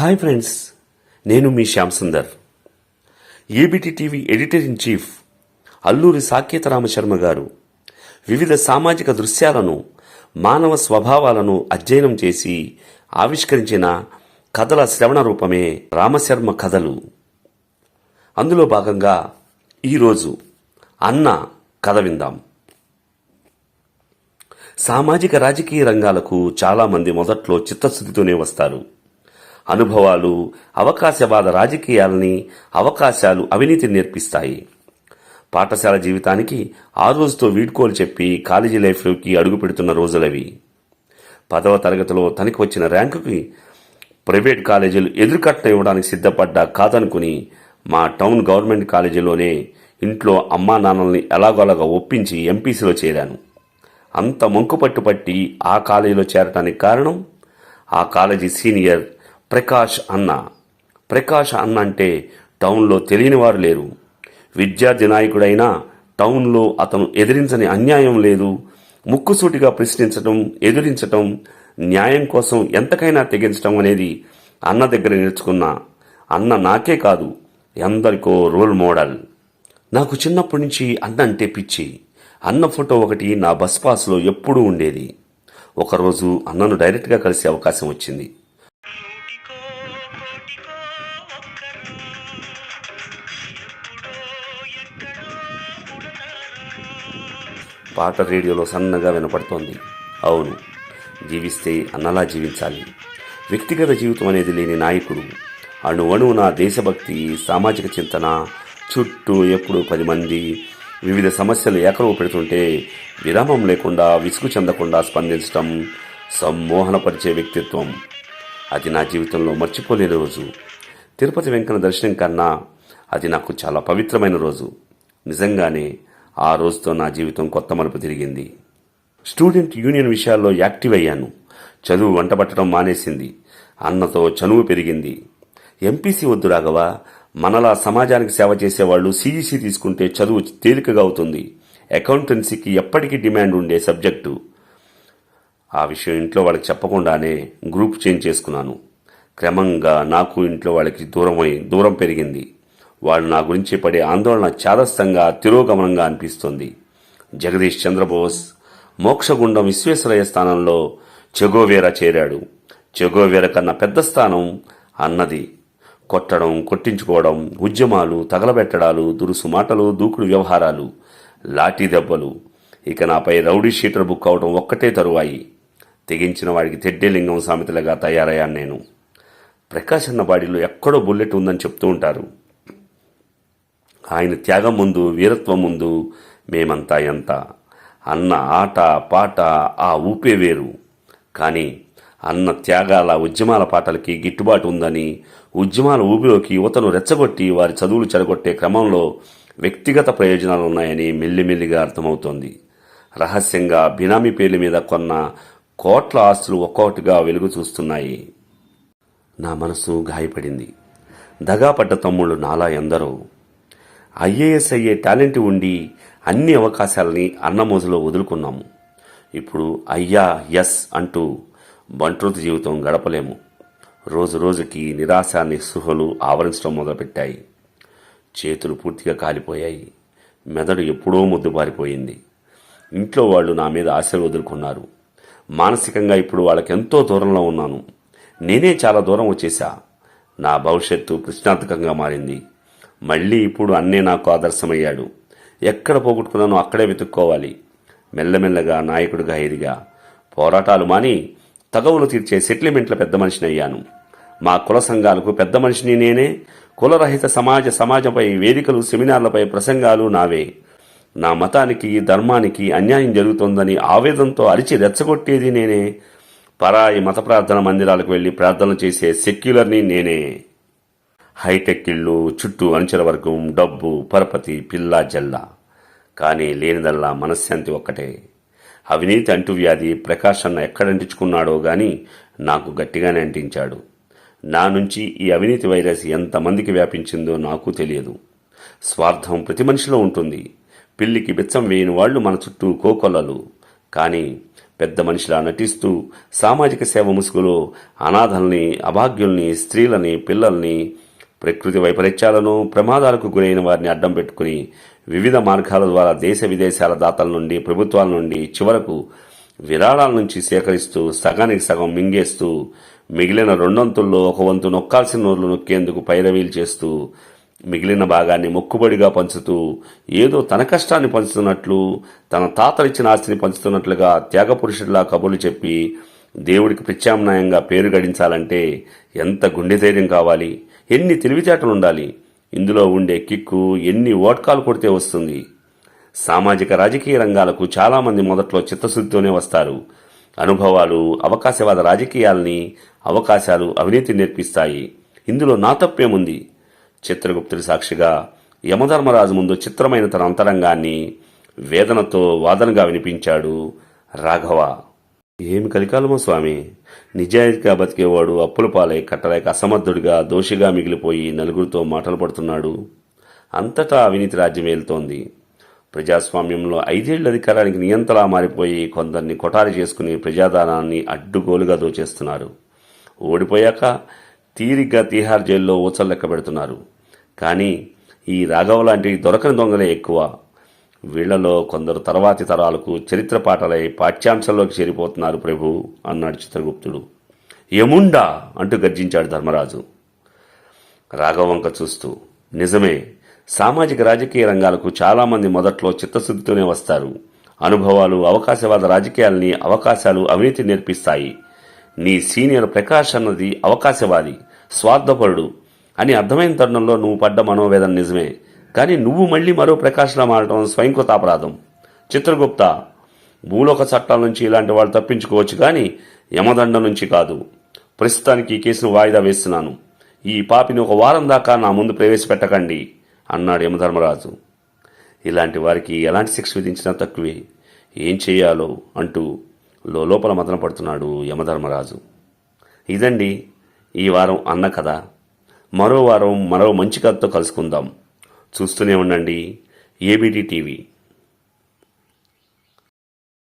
Hi friends నేను మీ Shyam Sundar. ABT TV editor in chief Alluri Saketha Ramasharma గారు వివిధ సామాజిక దృశ్యాలను మానవ స్వభావాలను అధ్యయనం చేసి ఆవిష్కరించిన కథల శ్రవణ రూపమే రామశర్మ కథలు. అందులో భాగంగా ఈరోజు అన్న కథ విందాం. సామాజిక రాజకీయ రంగాలకు చాలామంది మొదట్లో చిత్తశుద్ధితోనే వస్తారు. అనుభవాలు అవకాశవాద రాజకీయాలని అవకాశాలు అవినీతిని నేర్పిస్తాయి. పాఠశాల జీవితానికి ఆ రోజుతో వీడ్కోలు చెప్పి కాలేజీ లైఫ్లోకి అడుగుపెడుతున్న రోజులవి. పదవ తరగతిలో తనకి వచ్చిన ర్యాంకుకి ప్రైవేట్ కాలేజీలు ఎదురుకట్ట ఇవ్వడానికి సిద్ధపడ్డా కాదనుకుని మా టౌన్ గవర్నమెంట్ కాలేజీలోనే ఇంట్లో అమ్మా నాన్నల్ని ఎలాగోలాగా ఒప్పించి ఎంపీసీలో చేరాను. అంత మంకుపట్టు పట్టి ఆ కాలేజీలో చేరటానికి కారణం ఆ కాలేజీ సీనియర్ ప్రకాష్ అన్న. ప్రకాష్ అన్న అంటే టౌన్లో తెలియని వారు లేరు. విద్యార్థి నాయకుడైనా టౌన్లో అతను ఎదిరించని అన్యాయం లేదు. ముక్కుసూటిగా ప్రశ్నించటం ఎదిరించటం న్యాయం కోసం ఎంతకైనా తెగించటం అనేది అన్న దగ్గర నేర్చుకున్న అన్న నాకే కాదు ఎందరికో రోల్ మోడల్. నాకు చిన్నప్పటి నుంచి అన్న అంటే పిచ్చి. అన్న ఫోటో ఒకటి నా బస్ పాస్లో ఎప్పుడూ ఉండేది. ఒకరోజు అన్నను డైరెక్ట్గా కలిసే అవకాశం వచ్చింది. పుడతారు పాట రేడియోలో సన్నగా వినపడుతోంది. అవును జీవిస్తే అన్నలా జీవించాలి. వ్యక్తిగత జీవితం అనేది లేని నాయకుడు. అణు అణువున దేశభక్తి సామాజిక చింతన చుట్టూ ఎప్పుడు పది మంది వివిధ సమస్యలు ఏకరువు పెడుతుంటే విరామం లేకుండా విసుగు చెందకుండా స్పందించటం సమ్మోహనపరిచే వ్యక్తిత్వం. అది నా జీవితంలో మర్చిపోలేని రోజు. తిరుపతి వెంకన్న దర్శనం కన్నా అది నాకు చాలా పవిత్రమైన రోజు. నిజంగానే ఆ రోజుతో నా జీవితం కొత్త మలుపు తిరిగింది. స్టూడెంట్ యూనియన్ విషయాల్లో యాక్టివ్ అయ్యాను. చదువు వంటపట్టడం మానేసింది. అన్నతో చనువు పెరిగింది. ఎంపీసీ వద్దు రాఘవా. మనలా సమాజానికి సేవ చేసేవాళ్ళు సీఈసీ తీసుకుంటే చదువు తేలికగా అవుతుంది. అకౌంటెన్సీకి ఎప్పటికీ డిమాండ్ ఉండే సబ్జెక్టు. ఆ విషయం ఇంట్లో వాళ్ళకి చెప్పకుండానే గ్రూప్ చేంజ్ చేసుకున్నాను. క్రమంగా నాకు ఇంట్లో వాళ్ళకి దూరమై దూరం పెరిగింది. వాళ్ళు నా గురించి పడే ఆందోళన చాదస్తంగా తిరోగమనంగా అనిపిస్తుంది. జగదీష్ చంద్రబోస్ మోక్షగుండం విశ్వేశ్వరయ్య స్థానంలో చెగోవేరా చేరాడు. చెగోవేర కన్నా పెద్ద స్థానం అన్నది. కొట్టడం కొట్టించుకోవడం ఉద్యమాలు తగలబెట్టడాలు దురుసు మాటలు దూకుడు వ్యవహారాలు లాఠీ దెబ్బలు. ఇక నాపై రౌడీ షీటర్ బుక్ అవడం ఒక్కటే తరువాయి. తెగించిన వాడికి తెడ్డేలింగం సామెతలుగా తయారయ్యాను నేను. ప్రకాశ్ అన్న బాడీలో ఎక్కడో బుల్లెట్ ఉందని చెప్తూ ఉంటారు. ఆయన త్యాగం ముందు వీరత్వం ముందు మేమంతా ఎంత? అన్న ఆట పాట ఆ ఊపే వేరు. కానీ అన్న త్యాగాల ఉద్యమాల పాటలకి గిట్టుబాటు ఉందని ఉద్యమాల ఊపిలోకి యువతను రెచ్చగొట్టి వారి చదువులు చెడగొట్టే క్రమంలో వ్యక్తిగత ప్రయోజనాలు ఉన్నాయని మెల్లిమెల్లిగా అర్థమవుతోంది. రహస్యంగా బినామీ పేర్ల మీద కొన్న కోట్ల ఆస్తులు ఒక్కొక్కటిగా వెలుగు చూస్తున్నాయి. నా మనసు గాయపడింది. దగాపడ్డ తమ్ముళ్ళు నాలా ఎందరో. ఐఏఎస్ అయ్యే టాలెంట్ ఉండి అన్ని అవకాశాలని అన్నమోజులో వదులుకున్నాము. ఇప్పుడు అయ్యా ఎస్ అంటూ బంట్రోతు జీవితం గడపలేము. రోజు రోజుకి నిరాశ నిస్సుహలు ఆవరించడం మొదలుపెట్టాయి. చేతులు పూర్తిగా కాలిపోయాయి. మెదడు ఎప్పుడో ముద్దుబారిపోయింది ఇంట్లో వాళ్ళు నా మీద ఆశలు వదులుకున్నారు. మానసికంగా ఇప్పుడు వాళ్ళకి ఎంతో దూరంలో ఉన్నాను. నేనే చాలా దూరం వచ్చేసా. నా భవిష్యత్తు ప్రశ్నార్థకంగా మారింది. మళ్ళీ ఇప్పుడు అన్నే నాకు ఆదర్శమయ్యాడు. ఎక్కడ పోగొట్టుకున్నానో అక్కడే వెతుక్కోవాలి. మెల్లమెల్లగా నాయకుడిగా ఎదిగా పోరాటాలు మాని తగవులు తీర్చే సెటిల్మెంట్ల పెద్ద మనిషిని అయ్యాను మా కుల సంఘాలకు పెద్ద మనిషిని నేనే. కులరహిత సమాజ సమాజంపై వేదికలు సెమినార్లపై ప్రసంగాలు నావే. నా మతానికి ధర్మానికి అన్యాయం జరుగుతోందని ఆవేదనతో అరిచి రెచ్చగొట్టేది నేనే. పరాయి మత ప్రార్థన మందిరాలకు వెళ్ళి ప్రార్థనలు చేసే సెక్యులర్ని నేనే. హైటెక్ ఇళ్ళు చుట్టూ అంచెల వర్గం డబ్బు పరపతి పిల్ల జల్ల. కానీ లేనిదల్లా మనశ్శాంతి ఒక్కటే. అవినీతి అంటువ్యాధి ప్రకాష్ అన్న ఎక్కడంటించుకున్నాడో గాని నాకు గట్టిగానే అంటించాడు. నా నుంచి ఈ అవినీతి వైరస్ ఎంతమందికి వ్యాపించిందో నాకు తెలియదు. స్వార్థం ప్రతి మనిషిలో ఉంటుంది. పిల్లికి బిచ్చం వేయని వాళ్ళు మన చుట్టూ కోకొల్లలు. కానీ పెద్ద మనిషిలా నటిస్తూ సామాజిక సేవ ముసుగులో అనాథల్ని అభాగ్యుల్ని స్త్రీలని పిల్లల్ని ప్రకృతి వైపరీత్యాలను ప్రమాదాలకు గురైన వారిని అడ్డం పెట్టుకుని వివిధ మార్గాల ద్వారా దేశ విదేశాల దాతల నుండి ప్రభుత్వాల నుండి చివరకు విరాళాల నుంచి సేకరిస్తూ సగానికి సగం మింగేస్తూ మిగిలిన రెండొంతుల్లో ఒక వంతు నొక్కాల్సిన నోర్లు నొక్కేందుకు పైరవీలు చేస్తూ మిగిలిన భాగాన్ని మొక్కుబడిగా పంచుతూ ఏదో తన కష్టాన్ని పంచుతున్నట్లు తన తాతలిచ్చిన ఆస్తిని పంచుతున్నట్లుగా త్యాగపురుషుడిలా కబుర్లు చెప్పి దేవుడికి ప్రత్యామ్నాయంగా పేరు గడించాలంటే ఎంత గుండె ధైర్యం కావాలి? ఎన్ని తెలివితేటలు ఉండాలి? ఇందులో ఉండే కిక్కు ఎన్ని ఓట్కాలు కొడితే వస్తుంది? సామాజిక రాజకీయ రంగాలకు చాలామంది మొదట్లో చిత్తశుద్ధితోనే వస్తారు. అనుభవాలు అవకాశవాద రాజకీయాల్ని అవకాశాలు అవినీతి నేర్పిస్తాయి. ఇందులో నా తప్పేముంది? చిత్రగుప్తుడి సాక్షిగా యమధర్మరాజు ముందు చిత్రమైన తన అంతరంగాన్ని వేదనతో వాదనగా వినిపించాడు రాఘవ. ఏమి కలికాలమో స్వామి. నిజాయితీగా బతికేవాడు అప్పుల పాలై కట్టలేక అసమర్థుడిగా దోషిగా మిగిలిపోయి నలుగురితో మాటలు పడుతున్నాడు. అంతటా అవినీతి రాజ్యమేలుతోంది ప్రజాస్వామ్యంలో ఐదేళ్ళ అధికారానికి నియంతలా మారిపోయి కొందరిని కొటారి చేసుకుని ప్రజాదానాన్ని అడ్డుగోలుగా దోచేస్తున్నారు. ఓడిపోయాక తీరిగ్గా తీహార్ జైల్లో ఊచలు లెక్క పెడుతున్నారు కానీ ఈ రాఘవ లాంటి దొరకని దొంగలే ఎక్కువ. వీళ్ళలో కొందరు తర్వాతి తరాలకు చరిత్ర పాటలై పాఠ్యాంశంలోకి చేరిపోతున్నారు ప్రభు అన్నాడు చిత్రగుప్తుడు. యముండా అంటూ గర్జించాడు ధర్మరాజు. రాఘవంక చూస్తూ నిజమే సామాజిక రాజకీయ రంగాలకు చాలామంది మొదట్లో చిత్తశుద్ధితోనే వస్తారు. అనుభవాలు అవకాశవాద రాజకీయాల్ని అవకాశాలు అవినీతి నేర్పిస్తాయి. నీ సీనియర్ ప్రకాష్ అన్నది అవకాశవాది స్వార్థపరుడు అని అర్థమైన తరుణంలో నువ్వు పడ్డ మనోవేదన నిజమే. కానీ నువ్వు మళ్ళీ మరో ప్రకాశంలా మారడం స్వయంకృత అపరాధం. చిత్రగుప్త భూలోక చట్టాల నుంచి ఇలాంటి వాళ్ళు తప్పించుకోవచ్చు కానీ యమదండ నుంచి కాదు. ప్రస్తుతానికి ఈ కేసును వాయిదా వేస్తున్నాను. ఈ పాపిని ఒక వారం దాకా నా ముందు ప్రవేశపెట్టకండి అన్నాడు యమధర్మరాజు. ఇలాంటి వారికి ఎలాంటి శిక్ష విధించినా తక్కువే. ఏం చేయాలో అంటూ లోపల మదన పడుతున్నాడు యమధర్మరాజు. ఇదండి ఈ వారం అన్న కథ. మరో వారం మరో మంచి కథతో కలుసుకుందాం. చూస్తూనే ఉండండి. ABT TV.